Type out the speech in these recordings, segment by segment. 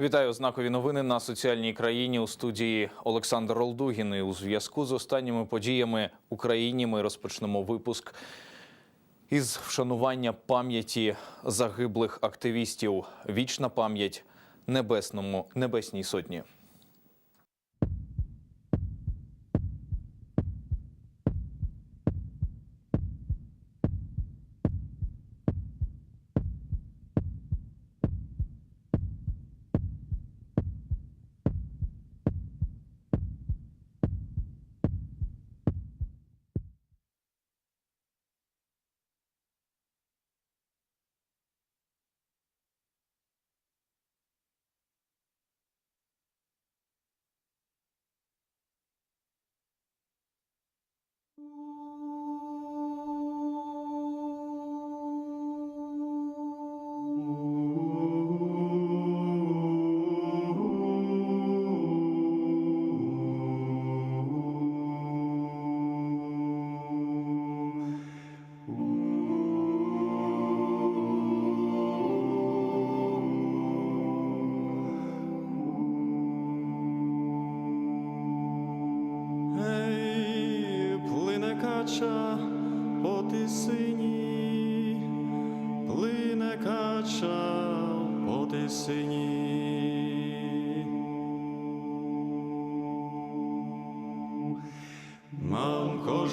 Вітаю знакові новини на соціальній країні у студії Олександр Олдугін. І у зв'язку з останніми подіями в Україні ми розпочнемо випуск із вшанування пам'яті загиблих активістів. Вічна пам'ять небесному небесній сотні.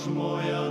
moja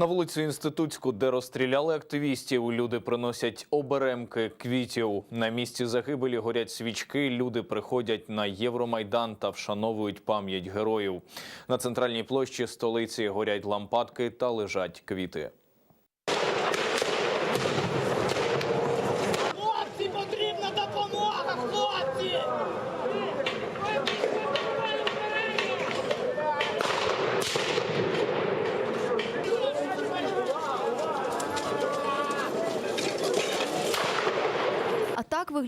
На вулицю Інститутську, де розстріляли активістів, люди приносять оберемки квітів. На місці загибелі горять свічки. Люди приходять на Євромайдан та вшановують пам'ять героїв. На центральній площі столиці горять лампадки та лежать квіти.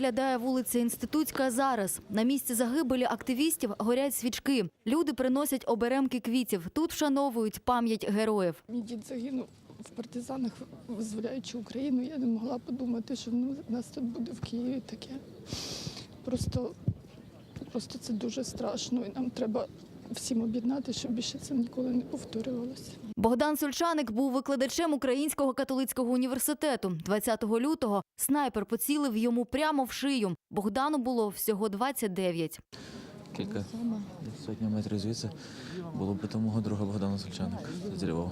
Виглядає вулиця Інститутська зараз. На місці загибелі активістів горять свічки. Люди приносять оберемки квітів. Тут вшановують пам'ять героїв. Мій дід загинув в партизанах, визволяючи Україну. Я не могла подумати, що в нас тут буде в Києві таке. Просто, просто це дуже страшно, і нам треба всім об'єднати, щоб більше це ніколи не повторювалося. Богдан Сольчаник був викладачем Українського католицького університету. 20 лютого снайпер поцілив йому прямо в шию. Богдану було всього 29. Кілька сотні метрів звідси було бити мого друга Богдана Сольчаника з Львова.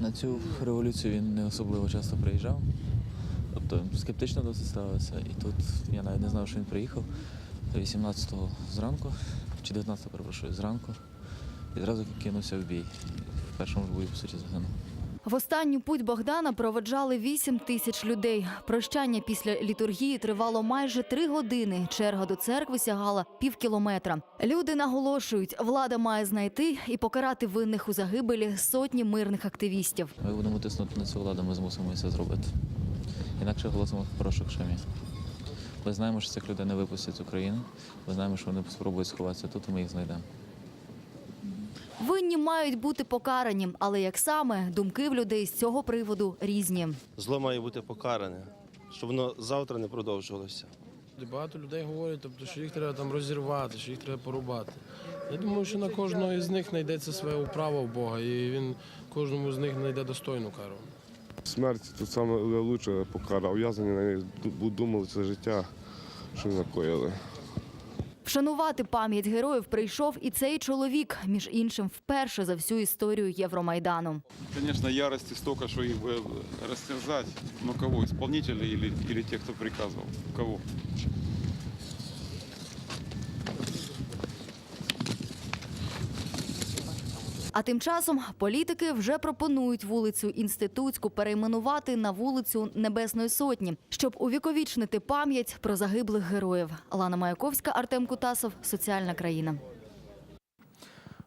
На цю революцію він не особливо часто приїжджав. Тобто скептично досить ставився. І тут я навіть не знав, що він приїхав 18-го зранку, чи 19-го, перепрошую, зранку. І зразу кинувся в бій. В першому ж бою, по суті, загинув. В останню путь Богдана проведжали 8 тисяч людей. Прощання після літургії тривало майже три години. Черга до церкви сягала пів кілометра. Люди наголошують, влада має знайти і покарати винних у загибелі сотні мирних активістів. Ми будемо тиснути на цю владу, ми змусимо це зробити. Інакше голосимо порошок шамі. Ми знаємо, що цих людей не випустять з України. Ми знаємо, що вони спробують сховатися тут, і ми їх знайдемо. Винні мають бути покарані, але як саме думки в людей з цього приводу різні. Зло має бути покаране, щоб воно завтра не продовжувалося. Багато людей говорять, тобто, що їх треба там розірвати, що їх треба порубати. Я думаю, що на кожного із них знайдеться своє управа в Бога, і він кожному з них знайде достойну кару. Смерть тут саме лучше покара. Ув'язані на неї думали це життя, що накоїли. Вшанувати пам'ять героїв прийшов і цей чоловік, між іншим, вперше за всю історію Євромайдану. Звісно, ярості стільки, що їх розтерзати. Ну кого? ісполнителі или, ті, хто приказував? Кого? А тим часом політики вже пропонують вулицю Інститутську перейменувати на вулицю Небесної Сотні, щоб увіковічнити пам'ять про загиблих героїв. Лана Маяковська, Артем Кутасов, Соціальна країна.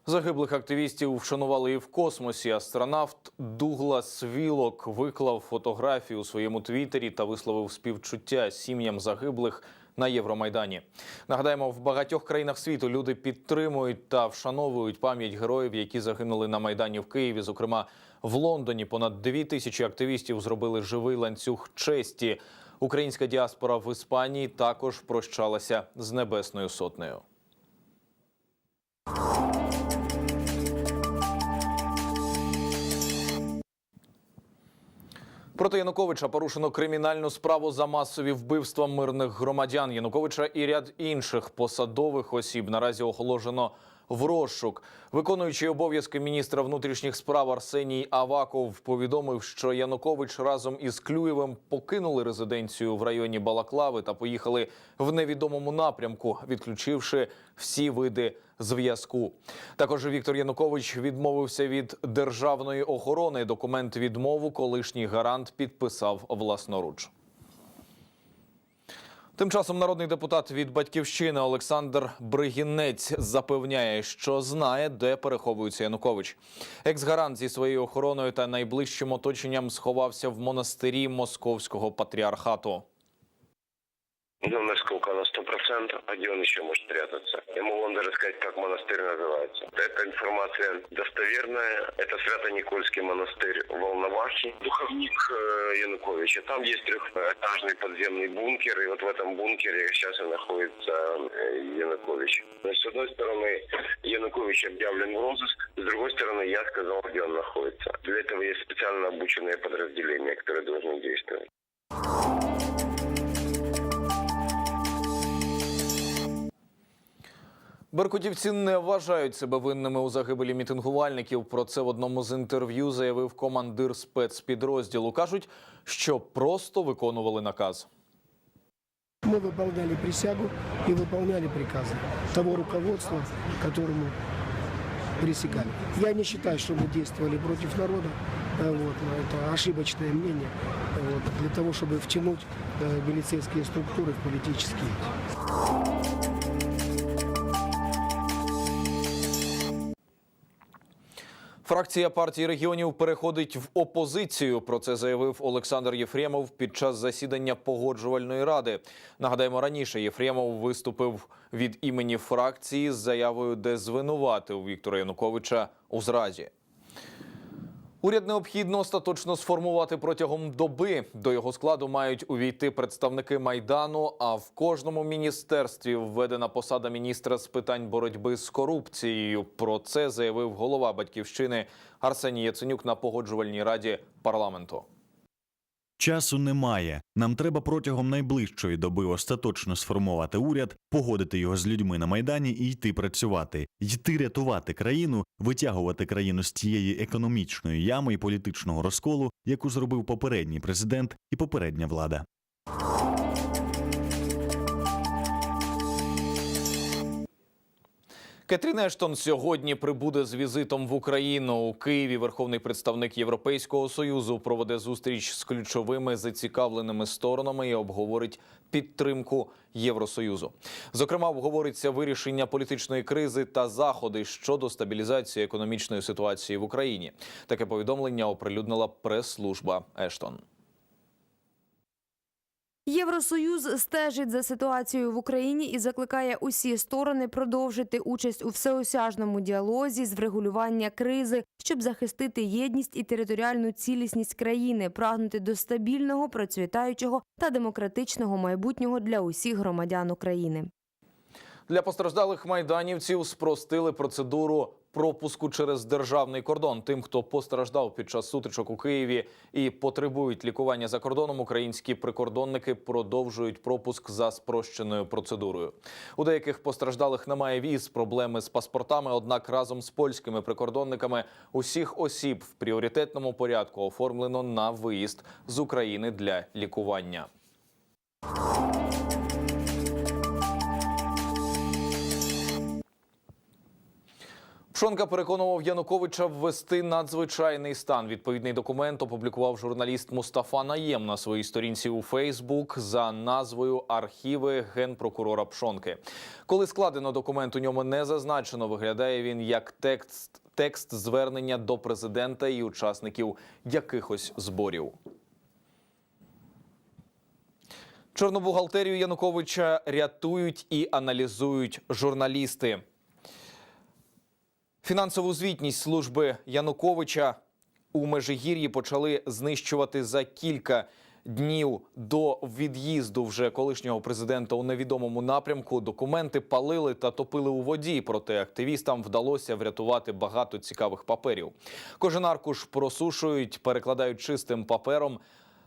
Загиблих активістів вшанували і в космосі. Астронавт Дуглас Вілок виклав фотографію у своєму твіттері та висловив співчуття сім'ям загиблих на Євромайдані. Нагадаємо, в багатьох країнах світу люди підтримують та вшановують пам'ять героїв, які загинули на майдані в Києві. Зокрема, в Лондоні понад дві тисячі активістів зробили живий ланцюг честі. Українська діаспора в Іспанії також прощалася з небесною сотнею. Проти Януковича порушено кримінальну справу за масові вбивства мирних громадян. Януковича і ряд інших посадових осіб наразі оголошено в розшук. Виконуючий обов'язки міністра внутрішніх справ Арсеній Аваков повідомив, що Янукович разом із Клюєвим покинули резиденцію в районі Балаклави та поїхали в невідомому напрямку, відключивши всі види зв'язку. Також Віктор Янукович відмовився від державної охорони. Документ відмову колишній гарант підписав власноруч. Тим часом народний депутат від батьківщини Олександр Бригінець запевняє, що знає, де переховується Янукович. Екс-гарант зі своєю охороною та найближчим оточенням сховався в монастирі московського патріархату. Ну, 100%, а где он еще может прятаться? Я могу вам даже сказать, как монастырь называется. Эта информация достоверная. Это Свято-Никольский монастырь Волновахи, духовник э, Януковича. Там есть трехэтажный подземный бункер, и вот в этом бункере сейчас и находится э, Янукович. С одной стороны, Янукович объявлен в розыск, с другой стороны, я сказал, где он находится. Для этого есть специально обученные подразделения, которые должны действовать. Беркутівці не вважають себе винними у загибелі мітингувальників. Про це в одному з інтерв'ю заявив командир спецпідрозділу. кажуть, що просто виконували наказ. Мы выполняли присягу и выполняли приказы того руководства, которому присягали. Я не считаю, что мы действовали против народа. Э, Вот, но это ошибочное мнение э, вот, для того, чтобы втянуть э, милицейские структуры в политические. Фракція партії регіонів переходить в опозицію. Про це заявив Олександр Єфремов під час засідання погоджувальної ради. Нагадаємо, раніше Єфремов виступив від імені фракції з заявою, де звинуватив Віктора Януковича у зраді. Уряд необхідно остаточно сформувати протягом доби. До його складу мають увійти представники майдану. А в кожному міністерстві введена посада міністра з питань боротьби з корупцією. Про це заявив голова батьківщини Арсеній Яценюк на погоджувальній раді парламенту. Часу немає. Нам треба протягом найближчої доби остаточно сформувати уряд, погодити його з людьми на майдані і йти працювати, йти рятувати країну, витягувати країну з тієї економічної ями і політичного розколу, яку зробив попередній президент і попередня влада. Кетрін Ештон сьогодні прибуде з візитом в Україну у Києві. Верховний представник Європейського союзу проведе зустріч з ключовими зацікавленими сторонами і обговорить підтримку Євросоюзу. Зокрема, обговориться вирішення політичної кризи та заходи щодо стабілізації економічної ситуації в Україні. Таке повідомлення оприлюднила прес-служба Ештон. Євросоюз стежить за ситуацією в Україні і закликає усі сторони продовжити участь у всеосяжному діалозі з врегулювання кризи, щоб захистити єдність і територіальну цілісність країни, прагнути до стабільного, процвітаючого та демократичного майбутнього для усіх громадян України. Для постраждалих майданівців спростили процедуру пропуску через державний кордон. Тим, хто постраждав під час сутичок у Києві і потребують лікування за кордоном, українські прикордонники продовжують пропуск за спрощеною процедурою. У деяких постраждалих немає віз, проблеми з паспортами. Однак разом з польськими прикордонниками усіх осіб в пріоритетному порядку оформлено на виїзд з України для лікування. Пшонка переконував Януковича ввести надзвичайний стан. Відповідний документ опублікував журналіст Мустафа Наєм на своїй сторінці у Фейсбук за назвою Архіви генпрокурора Пшонки. Коли складено документ, у ньому не зазначено. Виглядає він як текст, текст звернення до президента і учасників якихось зборів. Чорну бухгалтерію Януковича рятують і аналізують журналісти. Фінансову звітність служби Януковича у Межигір'ї почали знищувати за кілька днів до від'їзду вже колишнього президента у невідомому напрямку. Документи палили та топили у воді. Проте активістам вдалося врятувати багато цікавих паперів. Кожен аркуш просушують, перекладають чистим папером.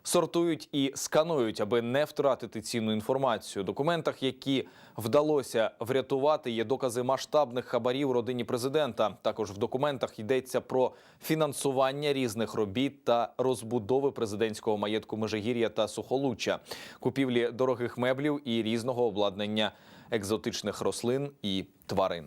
Сортують і сканують, аби не втратити цінну інформацію. У документах, які вдалося врятувати, є докази масштабних хабарів родині президента. Також в документах йдеться про фінансування різних робіт та розбудови президентського маєтку Межигір'я та Сухолуччя, купівлі дорогих меблів і різного обладнання екзотичних рослин і тварин.